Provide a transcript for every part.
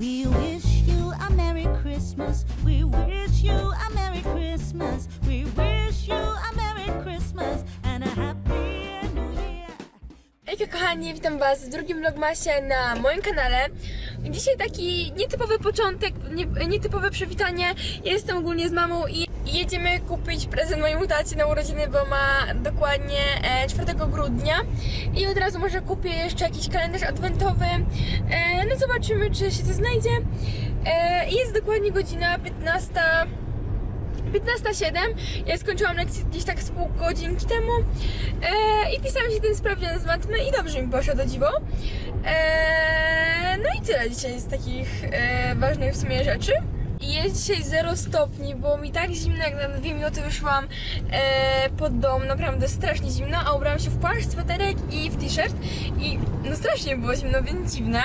We wish you a Merry Christmas. We wish you a Merry Christmas. We wish you a Merry Christmas and a Happy New Year. Kochani, witam was w drugim vlogmasie na moim kanale. Dzisiaj taki nietypowy początek, nie, nietypowe przywitanie. Jestem ogólnie z mamą i jedziemy kupić prezent mojemu tacie na urodziny, bo ma dokładnie e, 4 grudnia. I od razu może kupię jeszcze jakiś kalendarz adwentowy. E, no zobaczymy, czy się to znajdzie. E, jest dokładnie godzina 15. 15.07. Ja skończyłam lekcję gdzieś tak z pół godzinki temu e, i pisałam się ten sprawdzian z matmy i dobrze mi poszło do dziwo. E, no i tyle dzisiaj z takich e, ważnych w sumie rzeczy. I jest dzisiaj 0 stopni, było mi tak zimno, jak na dwie minuty wyszłam e, pod dom, naprawdę strasznie zimno, a ubrałam się w płaszcz, sweterek i w t-shirt i no strasznie było zimno, więc dziwne.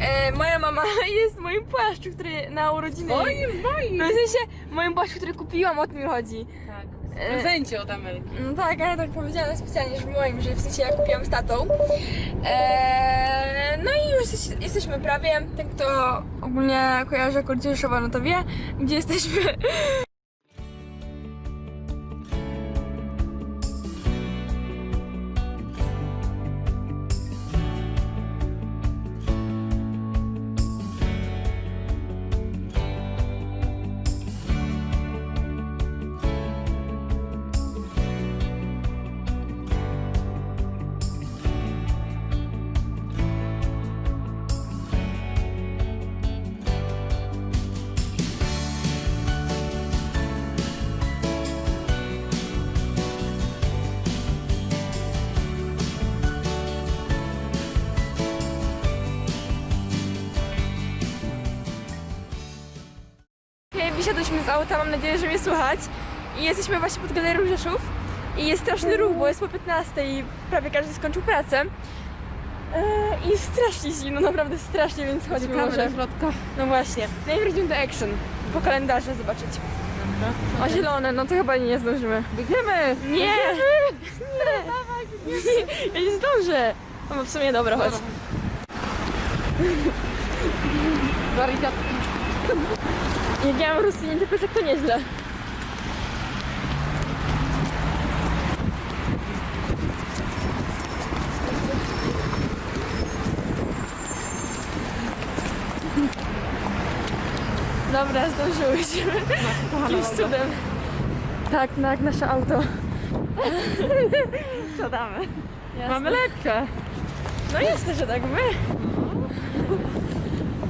E, moja mama jest w moim płaszczu, który na urodziny... Moim, moim! No w sensie, moim płaszczu, który kupiłam, o tym mi chodzi. Tak. E, W prezencie od Ameryki. No tak, ale tak powiedziałam specjalnie, że w moim, że w sensie ja kupiłam z tatą. Eee, no i już jesteś- jesteśmy prawie. Ten, kto ogólnie kojarzy okolice Rzeszowa, no to wie, gdzie jesteśmy. Wysiadłyśmy z auta, mam nadzieję, że mnie słychać. I jesteśmy właśnie pod Galerią Rzeszów. I jest straszny ruch, bo jest po 15 i prawie każdy skończył pracę. Eee, I strasznie zimno, naprawdę strasznie, więc chodźmy Czekamy może. do środka. No właśnie. Najpierw idziemy do Action. Po kalendarzu zobaczyć. O zielone, no to chyba nie zdążymy. Biegniemy! Nie! Nie! Ja nie zdążę! No bo w sumie dobra, chodź. Wariatki. Jak ja mam Rusy, tylko że to nieźle. Dobra, zdążyłyśmy. Jakimś cudem. Tak, na jak nasze auto. Siadamy. Jasne. Mamy lepsze. No jasne, że tak my.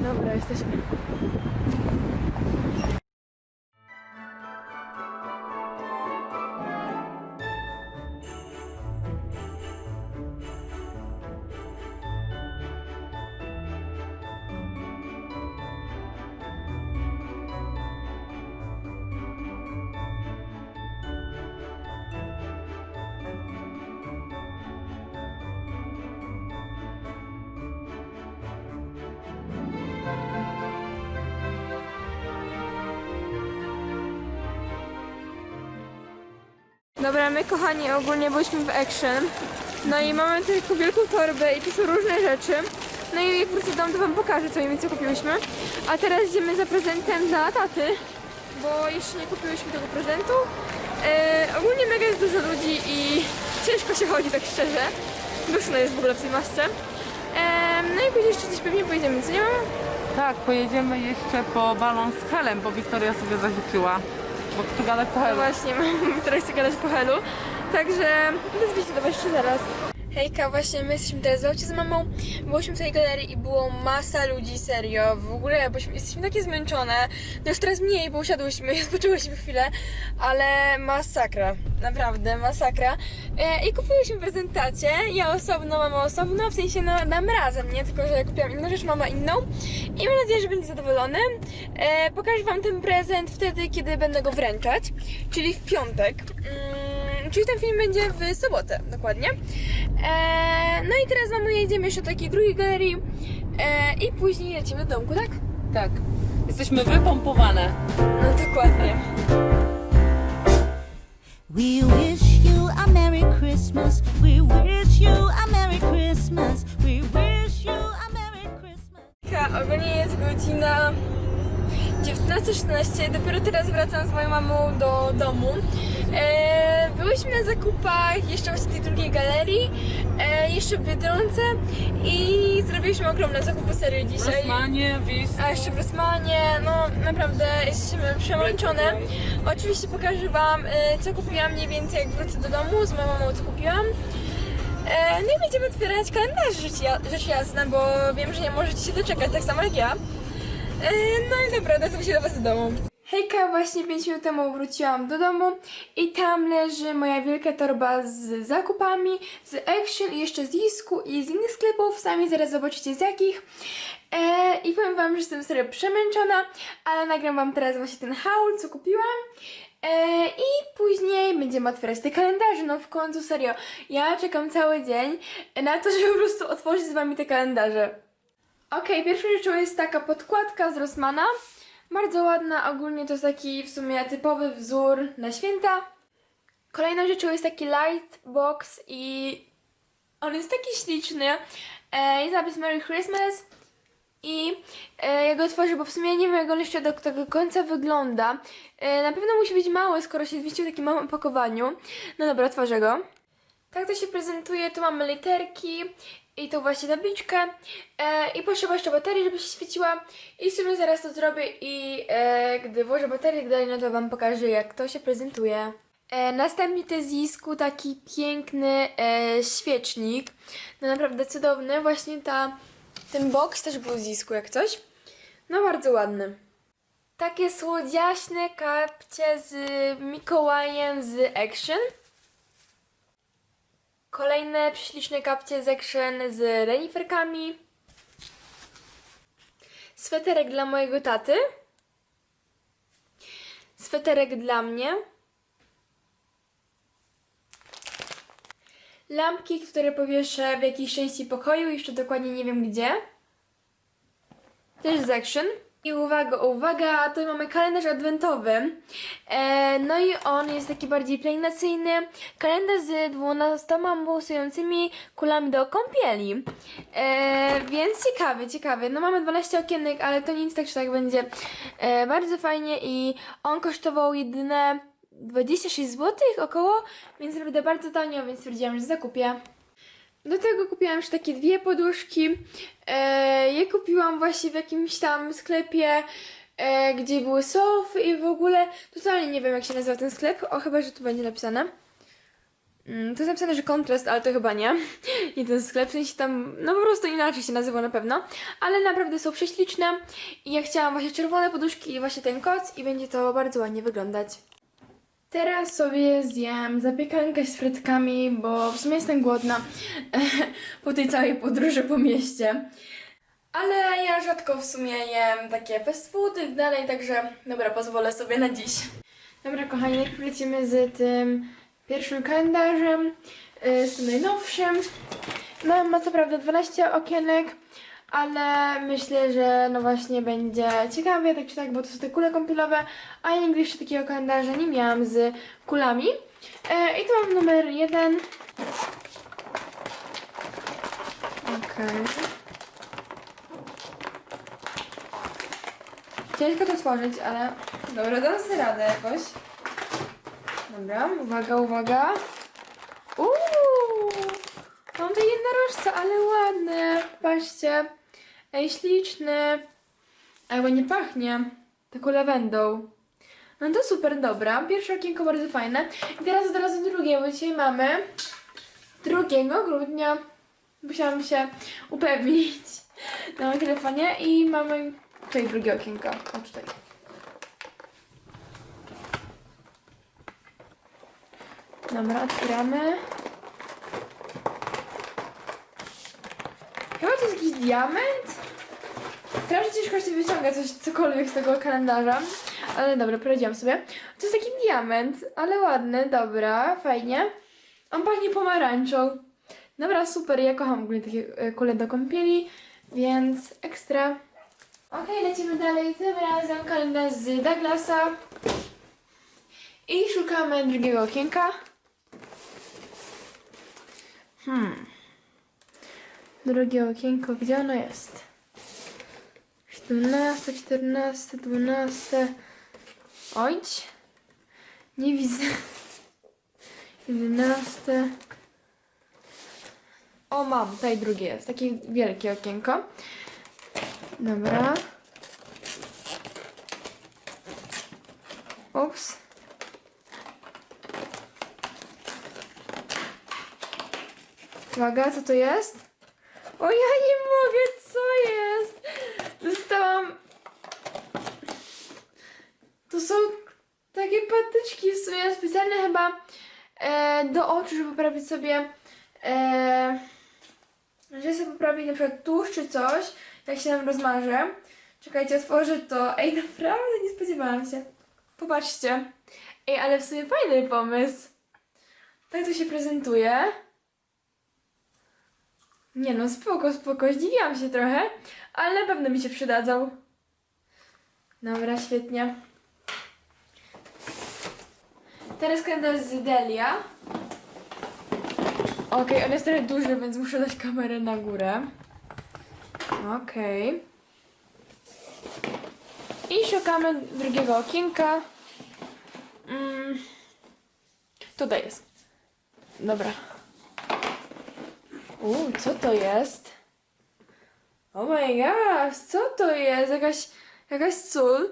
Dobra, jesteśmy. Dobra, my kochani ogólnie byliśmy w Action. No i mamy tutaj taką wielką torbę i tu są różne rzeczy. No i jak wrócę do domu, to wam pokażę, co mniej więcej kupiłyśmy. A teraz idziemy za prezentem dla taty, bo jeszcze nie kupiłyśmy tego prezentu. E, ogólnie mega jest dużo ludzi i ciężko się chodzi, tak szczerze. Duszno jest w ogóle w tej masce. E, no i później jeszcze gdzieś pewnie pojedziemy, co nie mamy? Tak, pojedziemy jeszcze po balon z helem, bo Wiktoria sobie zażyczyła. Bo gadać po No helu. właśnie, mam teraz chcę gadać po helu. Także wezwijcie do was zaraz. Hejka, właśnie my jesteśmy teraz w z mamą. Byliśmy w tej galerii i było masa ludzi, serio. W ogóle byliśmy, jesteśmy takie zmęczone. No już teraz mniej, bo usiadłyśmy i odpoczęłyśmy chwilę, ale masakra. Naprawdę, masakra. E, I kupiłyśmy prezentacie. Ja osobno, mama osobno, w sensie no, dam razem, nie? Tylko, że ja kupiłam inną rzecz, mama inną. I mam nadzieję, że będzie zadowolony. E, pokażę wam ten prezent wtedy, kiedy będę go wręczać, czyli w piątek. Mm, czyli ten film będzie w sobotę, dokładnie. E, no i teraz mamy jedziemy jeszcze do takiej drugiej galerii e, i później lecimy do domku, tak? Tak. Jesteśmy wypompowane. No dokładnie. We wish you a Merry Christmas. We wish you a Merry Christmas. We wish you a Merry Christmas. Ka, ogólnie jest godzina 19.16. Dopiero teraz wracam z moją mamą do domu. E, byłyśmy na zakupach jeszcze właśnie tej drugiej galerii, e, jeszcze w Biedronce i zrobiliśmy ogromne zakupy serio dzisiaj. Rosmanie, Wis. A jeszcze w Rosmanie, no naprawdę jesteśmy przemęczone. Oczywiście pokażę Wam, e, co kupiłam mniej więcej jak wrócę do domu, z moją mamą co kupiłam. E, No i będziemy otwierać kalendarz, rzecz, ja, rzecz jasna, bo wiem, że nie możecie się doczekać, tak samo jak ja. E, No i dobra, odezwę się do Was do domu. Hejka, właśnie 5 minut temu wróciłam do domu i tam leży moja wielka torba z zakupami, z Action i jeszcze z Disku i z innych sklepów, sami zaraz zobaczycie z jakich. E, I powiem wam, że jestem serio przemęczona, ale nagram wam teraz właśnie ten haul, co kupiłam. E, I później będziemy otwierać te kalendarze, no w końcu serio. Ja czekam cały dzień na to, żeby po prostu otworzyć z wami te kalendarze. Okej, pierwszą rzeczą jest taka podkładka z Rossmana. Bardzo ładna, ogólnie to jest taki w sumie typowy wzór na święta. Kolejną rzeczą jest taki light box i on jest taki śliczny. E, jest napis Merry Christmas i e, ja go otworzę, bo w sumie nie wiem jak on jeszcze do tego końca wygląda. E, na pewno musi być mały, skoro się zmieścił w takim małym opakowaniu. No dobra, otworzę go. Tak to się prezentuje, tu mamy literki i tu właśnie tabliczkę e, i potrzeba jeszcze baterii, żeby się świeciła i w sumie zaraz to zrobię i e, gdy włożę baterię dalej, no to Wam pokażę jak to się prezentuje. E, następnie to jest z Zisku taki piękny e, świecznik, no naprawdę cudowny, właśnie ta, ten box też był z Zisku jak coś, no bardzo ładny. Takie słodziaśne kapcie z Mikołajem z Action. Kolejne prześliczne kapcie z Action z reniferkami. Sweterek dla mojego taty. Sweterek dla mnie. Lampki, które powieszę w jakiejś części pokoju, jeszcze dokładnie nie wiem gdzie. Też z Action. I uwaga, uwaga, tu mamy kalendarz adwentowy. E, no i on jest taki bardziej plainacyjny. Kalendarz z 12 błysującymi kulami do kąpieli. E, więc ciekawy, ciekawy. No mamy 12 okienek, ale to nic, tak czy tak będzie e, bardzo fajnie i on kosztował jedyne 26 zł około, więc naprawdę bardzo tanio, więc stwierdziłam, że zakupię. Do tego kupiłam już takie dwie poduszki. E, je kupiłam właśnie w jakimś tam sklepie, e, gdzie były sofy i w ogóle totalnie nie wiem jak się nazywa ten sklep. O, chyba, że tu będzie napisane. Mm, to jest napisane, że kontrast, ale to chyba nie. Nie ten sklep, w sensie tam, no po prostu inaczej się nazywa na pewno. Ale naprawdę są prześliczne i ja chciałam właśnie czerwone poduszki i właśnie ten koc i będzie to bardzo ładnie wyglądać. Teraz sobie zjem zapiekankę z frytkami, bo w sumie jestem głodna po tej całej podróży po mieście. Ale ja rzadko w sumie jem takie fast foody i tak dalej, także dobra, pozwolę sobie na dziś. Dobra, kochani, lecimy z tym pierwszym kalendarzem, y, z tym najnowszym. No, ma co prawda 12 okienek, ale myślę, że no właśnie będzie ciekawie, tak czy tak, bo to są te kule kąpielowe, a ja nigdy jeszcze takiego kalendarza nie miałam z kulami. E, I tu mam numer jeden. Okej. Ciężko to tworzyć, ale dobra, dam sobie radę jakoś. Dobra, uwaga, uwaga. Uuu, mam te jednorożce, ale ładne. Patrzcie. Ej, śliczny. Ej, ładnie pachnie. Taką lawendą. No to super, dobra. Pierwsze okienko bardzo fajne. I teraz od razu drugie, bo dzisiaj mamy 2 grudnia. Musiałam się upewnić na moim telefonie i mamy tutaj drugie okienko. O, tutaj. Dobra, otwieramy. Chyba to jest jakiś diament? Strasznie ciężko się wyciąga coś, cokolwiek z tego kalendarza. Ale dobra, poradziłam sobie. To jest taki diament, ale ładny, dobra, fajnie. On pachnie pomarańczą. Dobra, super, ja kocham ogólnie takie e, kule do kąpieli, więc ekstra. Okej, lecimy dalej. Tym razem kalendarz z Douglasa. I szukamy drugiego okienka. Hmm. Drugie okienko, gdzie ono jest? 12, 14, 12. Ojć. Nie widzę. 11. O, mam, tutaj drugie jest. Takie wielkie okienko. Dobra. Ups. Uwaga, co to jest? O, ja nie mogę, co jest? To są takie patyczki w sumie specjalne chyba e, do oczu, żeby poprawić sobie... E, że sobie poprawić na przykład tłuszcz czy coś, jak się nam rozmarzę. Czekajcie, otworzę to. Ej, naprawdę nie spodziewałam się. Popatrzcie. Ej, ale w sumie fajny pomysł. Tak to się prezentuje. Nie no, spoko, spoko, zdziwiłam się trochę, ale na pewno mi się przydadzą. Dobra, świetnie. Teraz kalendarz z Delia. Okej, on jest trochę duży, więc muszę dać kamerę na górę. Okej. I szukamy drugiego okienka. Mm. Tutaj jest. Dobra. Uuu, co to jest? Oh my gosh, co to jest? Jakaś, jakaś sól?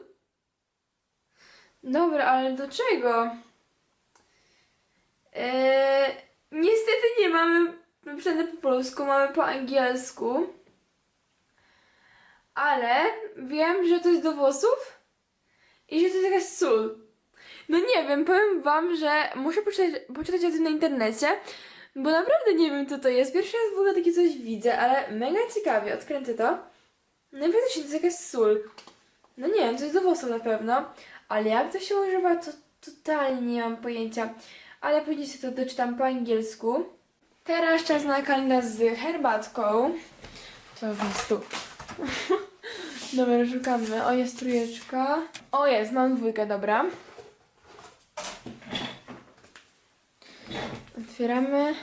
Dobra, ale do czego? Eee, niestety nie mamy napisane po polsku, mamy po angielsku. Ale wiem, że to jest do włosów i że to jest jakaś sól. No nie wiem, powiem wam, że muszę poczytać, poczytać o tym na internecie, bo naprawdę nie wiem co to jest. Pierwszy raz w ogóle takie coś widzę, ale mega ciekawie, odkręcę to. No i faktycznie to jest jakaś sól. No nie wiem, to jest do włosów na pewno, ale jak to się używa, to totalnie nie mam pojęcia. Ale później sobie to doczytam po angielsku. Teraz czas na kalendarz z herbatką. To jest tu. Dobra, szukamy. O, jest trójeczka. O, jest, mam dwójkę, dobra. Otwieramy.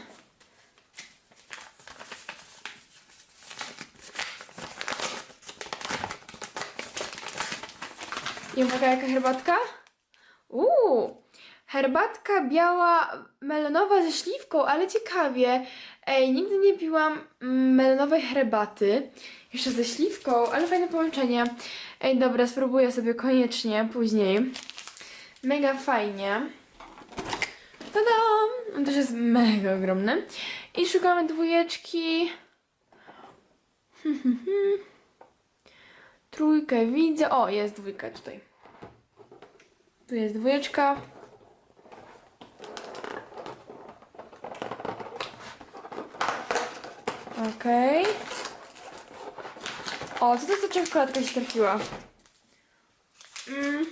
I uwaga, jaka herbatka? Uuu, herbatka biała melonowa ze śliwką, ale ciekawie. Ej, nigdy nie piłam mm, melonowej herbaty. Jeszcze ze śliwką, ale fajne połączenie. Ej, dobra, spróbuję sobie koniecznie później. Mega fajnie. Tada! On też jest mega ogromny. I szukamy dwójeczki. Trójkę widzę. O, jest dwójka tutaj. Tu jest dwójeczka. Okej. O, co to za czekoladka się trafiła? Mm.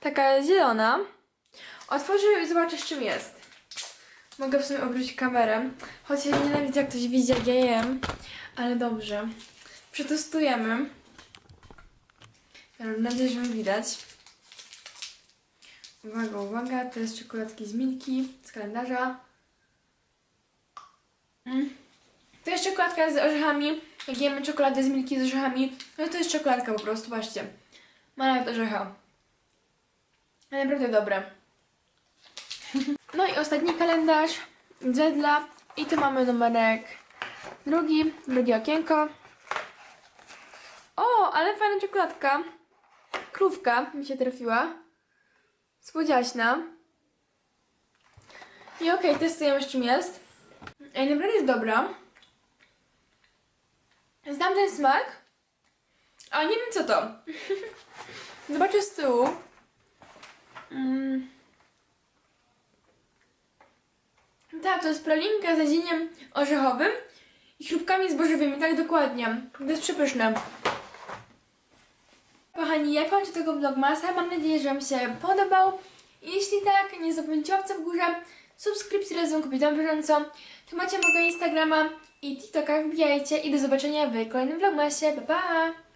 Taka zielona. Otworzę i zobaczę z czym jest. Mogę w sumie obrócić kamerę. Choć ja nienawidzę jak ktoś widzi jak ja jem. Ale dobrze. Przetestujemy. Mam nadzieję, że mi widać. Uwaga, uwaga, to jest czekoladki z Milki, z kalendarza. Mm. To jest czekoladka z orzechami. Jak jemy czekoladę z Milki z orzechami, no to jest czekoladka po prostu, patrzcie. Ma nawet orzecha. Ale naprawdę dobre. No i ostatni kalendarz Zedla. I tu mamy numerek drugi, drugie okienko. O, ale fajna czekoladka. Krówka mi się trafiła. Słodziaśna. I okej, testujemy z czym jest. Ej, naprawdę jest dobra. Znam ten smak, ale nie wiem co to. Zobaczę z tyłu. Mm. Tak, to jest pralinka z nadzieniem orzechowym i chrupkami zbożowymi, tak dokładnie. To jest przepyszne. Kochani, ja kończę tego vlogmasa. Mam nadzieję, że Wam się podobał. Jeśli tak, nie zapomnijcie łapce w górze, subskrypcji razem kobietą bieżąco. Tu macie mojego Instagrama i TikToka, wbijajcie i do zobaczenia w kolejnym vlogmasie. Pa, pa!